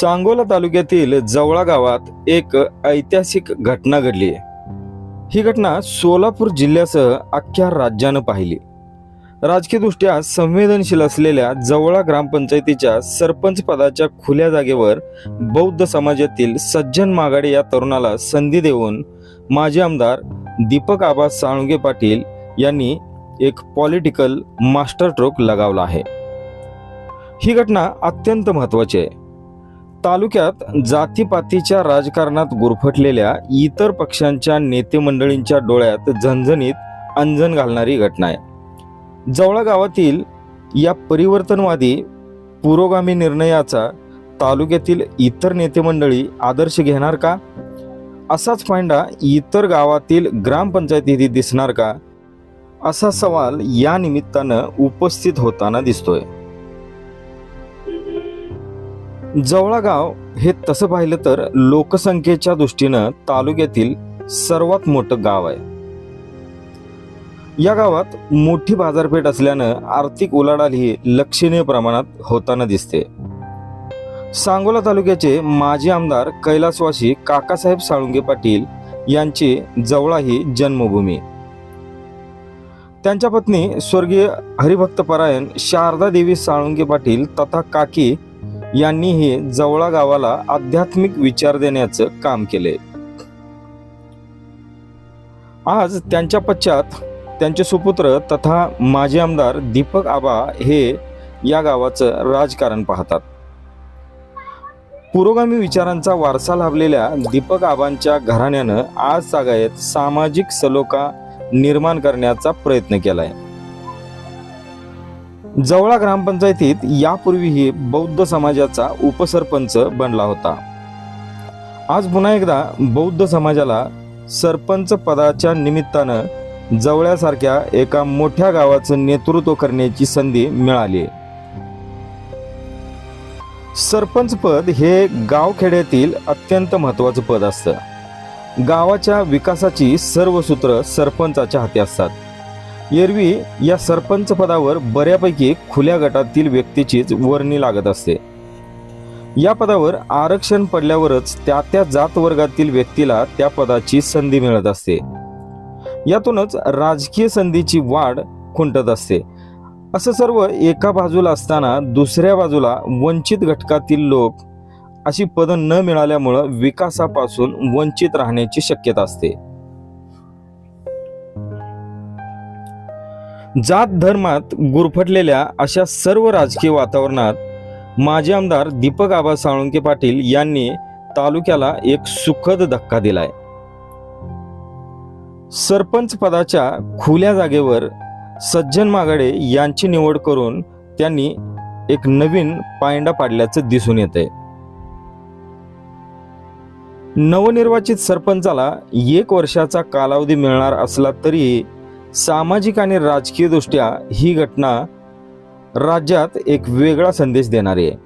सांगोला तालुक्यातील जवळा गावात एक ऐतिहासिक घटना घडली आहे. ही घटना सोलापूर जिल्ह्यासह अख्ख्या राज्यानं पाहिली. राजकीयदृष्ट्या संवेदनशील असलेल्या जवळा ग्रामपंचायतीच्या सरपंच पदाच्या खुल्या जागेवर बौद्ध समाजातील सज्जन मागाडे या तरुणाला संधी देऊन माजी आमदार दीपक आबा साळुंगे पाटील यांनी एक पॉलिटिकल मास्टर स्ट्रोक लगावला आहे. ही घटना अत्यंत महत्त्वाची आहे. तालुक्यात जातीपातीच्या राजकारणात गुरफटलेल्या इतर पक्षांच्या नेते मंडळींच्या डोळ्यात झणझणीत अंजन घालणारी घटना आहे. जवळा गावातील या परिवर्तनवादी पुरोगामी निर्णयाचा तालुक्यातील इतर नेते मंडळी आदर्श घेणार का? असाच फायंडा इतर गावातील ग्रामपंचायतीत दिसणार का? असा सवाल या निमित्तानं उपस्थित होताना दिसतोय. जवळा गाव हे तसं पाहिलं तर लोकसंख्येच्या दृष्टीनं तालुक्यातील सर्वात मोठं गाव आहे. या गावात मोठी बाजारपेठ असल्यानं आर्थिक उलाढाल ही लक्षणीय प्रमाणात होताना दिसते. सांगोला तालुक्याचे माजी आमदार कैलासवासी काकासाहेब साळुंगे पाटील यांची जवळा ही जन्मभूमी. त्यांच्या पत्नी स्वर्गीय हरिभक्त परायण शारदा देवी साळुंगे पाटील तथा काकी यांनीही जवळा गावाला आध्यात्मिक विचार देण्याचं काम केले. आज त्यांच्या पश्चात त्यांचे सुपुत्र तथा माजी आमदार दीपक आबा हे या गावाचं राजकारण पाहतात. पुरोगामी विचारांचा वारसा लाभलेल्या दीपक आबांच्या घराण्यानं आज जागायत सामाजिक सलोखा निर्माण करण्याचा प्रयत्न केलाय. जवळा ग्रामपंचायतीत यापूर्वीही बौद्ध समाजाचा उपसरपंच बनला होता. आज पुन्हा एकदा बौद्ध समाजाला सरपंच पदाच्या निमित्तानं जवळ्यासारख्या एका मोठ्या गावाचं नेतृत्व करण्याची संधी मिळाली. सरपंच पद हे गावखेड्यातील अत्यंत महत्त्वाचं पद असतं. गावाच्या विकासाची सर्व सूत्र सरपंचाच्या हाती असतात. एरवी या सरपंच पदावर बऱ्यापैकी खुल्या गटातील व्यक्तीचीच वर्णी लागत असते. या पदावर आरक्षण पडल्यावरच त्या त्या जात वर्गातील व्यक्तीला त्या पदाची संधी मिळत असते. यातूनच राजकीय संधीची वाढ खुंटत असते. असं सर्व एका बाजूला असताना दुसऱ्या बाजूला वंचित घटकातील लोक अशी पदं न मिळाल्यामुळं विकासापासून वंचित राहण्याची शक्यता असते. जात धर्मात गुरफटलेल्या अशा सर्व राजकीय वातावरणात माजी आमदार दीपक आबा साळुंके पाटील यांनी तालुक्याला एक सुखद धक्का दिलाय. सरपंच पदाच्या खुल्या जागेवर सज्जन मागाडे यांची निवड करून त्यांनी एक नवीन पायंडा पाडल्याचं दिसून येते नवनिर्वाचित सरपंचाला एक वर्षाचा कालावधी मिळणार असला तरीही सामाजिक आणि राजकीय दृष्ट्या ही घटना राज्यात एक वेगळा संदेश देणारी आहे.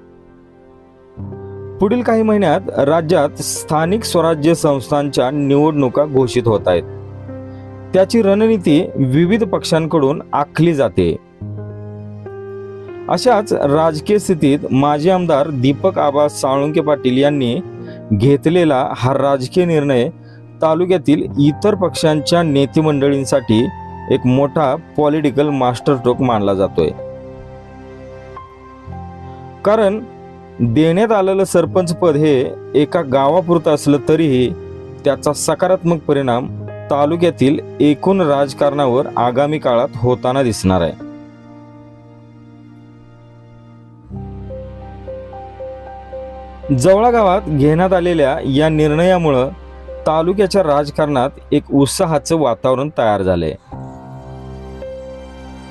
पुढील काही महिन्यात राज्यात स्थानिक स्वराज्य संस्थांच्या निवडणुका घोषित होत आहेत. त्याची रणनीती विविध पक्षांकडून आखली जाते. अशाच राजकीय स्थितीत माजी आमदार दीपक आबा साळुंके पाटील यांनी घेतलेला हा राजकीय निर्णय तालुक्यातील इतर पक्षांच्या नेतेमंडळींसाठी एक मोठा पॉलिटिकल मास्टर स्ट्रोक मानला जातोय. कारण देण्यात आलेलं सरपंच पद हे एका गावापुरतं असलं तरीही त्याचा सकारात्मक परिणाम तालुक्यातील एकूण राजकारणावर आगामी काळात होताना दिसणार आहे. जवळा गावात घेण्यात आलेल्या या निर्णयामुळं तालुक्याच्या राजकारणात एक उत्साहाचं वातावरण तयार झालंय.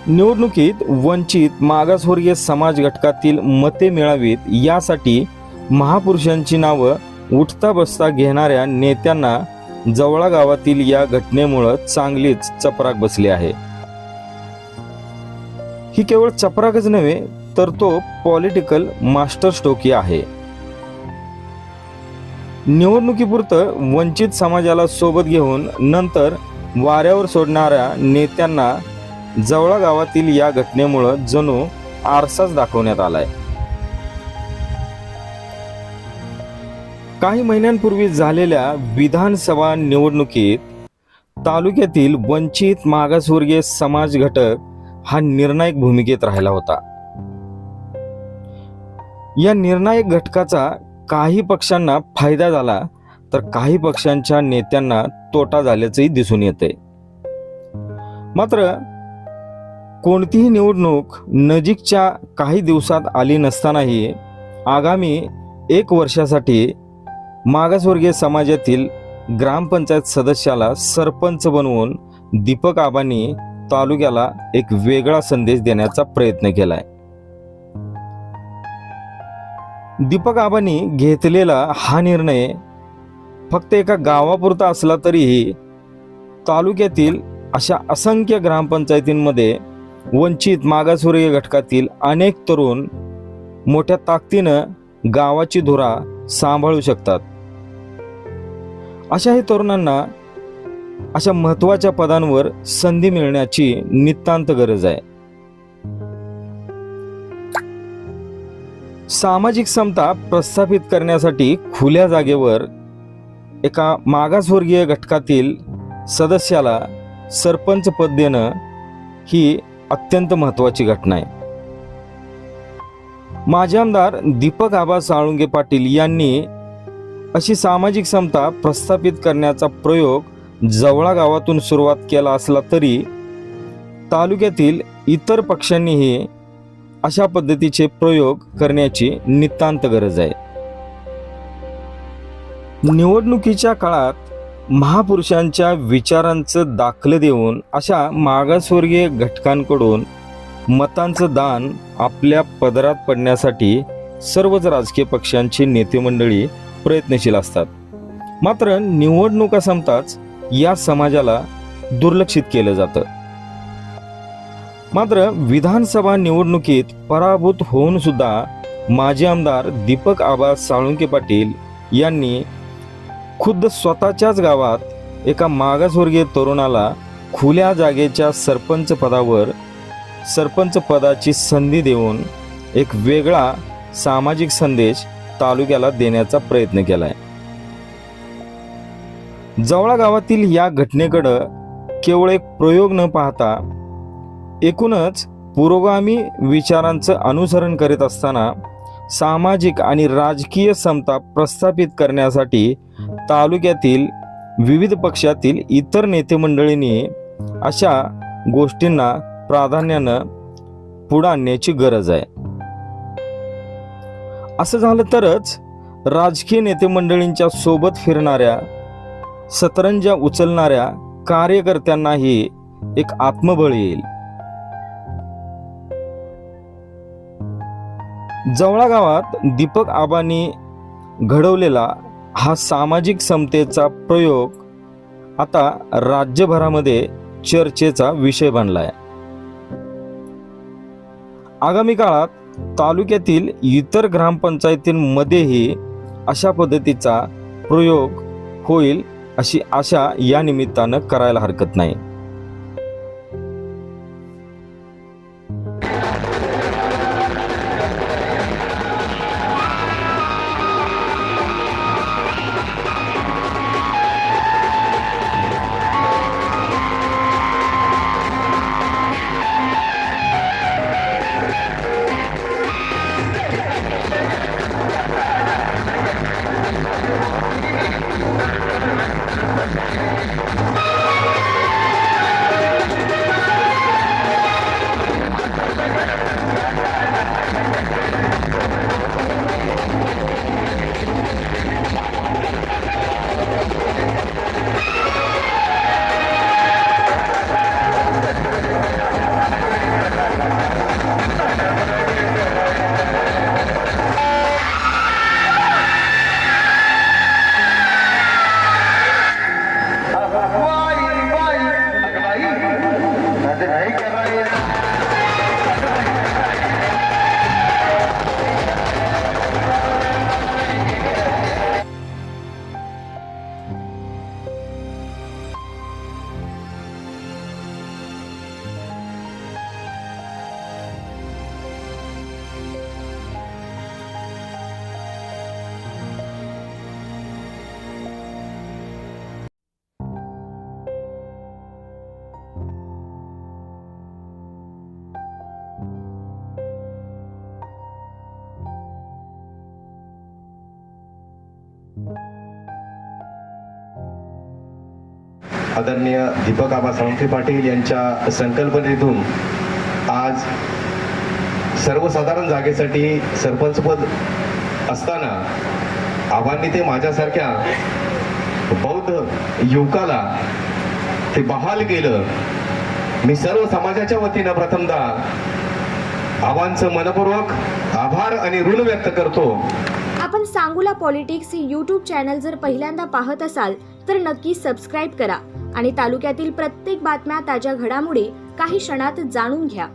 निवडणुकीत वंचित मागासवर्गीय समाज घटकातील मते मिळावीत यासाठी महापुरुषांची नावं उठता बसता घेणाऱ्या नेत्यांना जवळा गावातील या घटनेमुळं चांगलीच चपराक बसली आहे. ही केवळ चपराकच नव्हे तर तो पॉलिटिकल मास्टर स्ट्रोकी आहे. निवडणुकीपुरतं वंचित समाजाला सोबत घेऊन नंतर वाऱ्यावर सोडणाऱ्या नेत्यांना जवळा गावातील या घटनेमुळं जणू आरसाच दाखवण्यात आलाय. काही महिन्यांपूर्वी झालेल्या विधानसभा निवडणुकीत तालुक्यातील वंचित मागासवर्गीय समाज घटक हा निर्णायक भूमिकेत राहिला होता. या निर्णायक घटकाचा काही पक्षांना फायदा झाला तर काही पक्षांच्या नेत्यांना तोटा झाल्याचंही दिसून येते मात्र कोणतीही निवडणूक नजीकच्या काही दिवसात आली नसतानाही आगामी एक वर्षासाठी मागासवर्गीय समाजातील ग्रामपंचायत सदस्याला सरपंच बनवून दीपक आबांनी तालुक्याला एक वेगळा संदेश देण्याचा प्रयत्न केलाय. दीपक आबांनी घेतलेला हा निर्णय फक्त एका गावापुरता असला तरीही तालुक्यातील अशा असंख्य ग्रामपंचायतींमध्ये वंचित मागासवर्गीय घटकातील अनेक तरुण मोठ्या ताकदीनं गावाची धुरा सांभाळू शकतात. अशाही तरुणांना अशा महत्त्वाच्या पदांवर संधी मिळण्याची नितांत गरज आहे. सामाजिक समता प्रस्थापित करण्यासाठी खुल्या जागेवर एका मागासवर्गीय घटकातील सदस्याला सरपंच पद देणं ही अत्यंत महत्वाची घटना आहे. माजी आमदार दीपक आबा साळुंगे पाटील यांनी अशी सामाजिक समता प्रस्थापित करण्याचा प्रयोग जवळा गावातून सुरुवात केला असला तरी तालुक्यातील इतर पक्षांनीही अशा पद्धतीचे प्रयोग करण्याची नितांत गरज आहे. निवडणुकीच्या काळात महापुरुषांच्या विचारांचं दाखलं देऊन अशा मागासवर्गीय घटकांकडून मतांचं दान आपल्या पदरात पडण्यासाठी सर्वच राजकीय पक्षांची नेतेमंडळी प्रयत्नशील असतात. मात्र निवडणुका संपताच या समाजाला दुर्लक्षित केलं जातं. मात्र विधानसभा निवडणुकीत पराभूत होऊन सुद्धा माजी आमदार दीपक आबा साळुंके पाटील यांनी खुद्द स्वतःच्याच गावात एका मागासवर्गीय तरुणाला खुल्या जागेच्या सरपंच पदावर सरपंच पदाची संधी देऊन एक वेगळा सामाजिक संदेश तालुक्याला देण्याचा प्रयत्न केलाय. जवळा गावातील या घटनेकडं केवळ एक प्रयोग न पाहता एकूणच पुरोगामी विचारांचं अनुसरण करीत असताना सामाजिक आणि राजकीय समता प्रस्थापित करण्यासाठी तालुक्यातील विविध पक्षातील इतर नेते मंडळींनी अशा गोष्टींना प्राधान्यानं पुढं आणण्याची गरज आहे. असं झालं तरच राजकीय नेते मंडळींच्या सोबत फिरणाऱ्या सतरंजा उचलणाऱ्या कार्यकर्त्यांनाही एक आत्मबळ येईल. जवळा गावात दीपक आबांनी घडवलेला हा सामाजिक समतेचा प्रयोग आता राज्यभरामध्ये चर्चेचा विषय बनला आहे आगामी काळात तालुक्यातील इतर ग्रामपंचायतींमध्येही अशा पद्धतीचा प्रयोग होईल अशी आशा या निमित्तानं करायला हरकत नाही. आदरणीय दीपक आबा सावंतरे पाटील यांच्या संकल्पनेतून आज सर्वसाधारण जागेसाठी सरपंचपद असताना आबांनी ते माझ्यासारख्या बौद्ध युवकाला ते बहाल केलं. मी सर्व समाजाच्या वतीनं प्रथमदा आबांचं मनपूर्वक आभार आणि ऋण व्यक्त करतो. आपण सांगूला पॉलिटिक्स हे यूट्यूब चॅनल जर पहिल्यांदा पाहत असाल तर नक्की सबस्क्राईब करा आणि तालुक्यातील प्रत्येक बातम्या ताज्या घडामोडी काही क्षणात जाणून घ्या.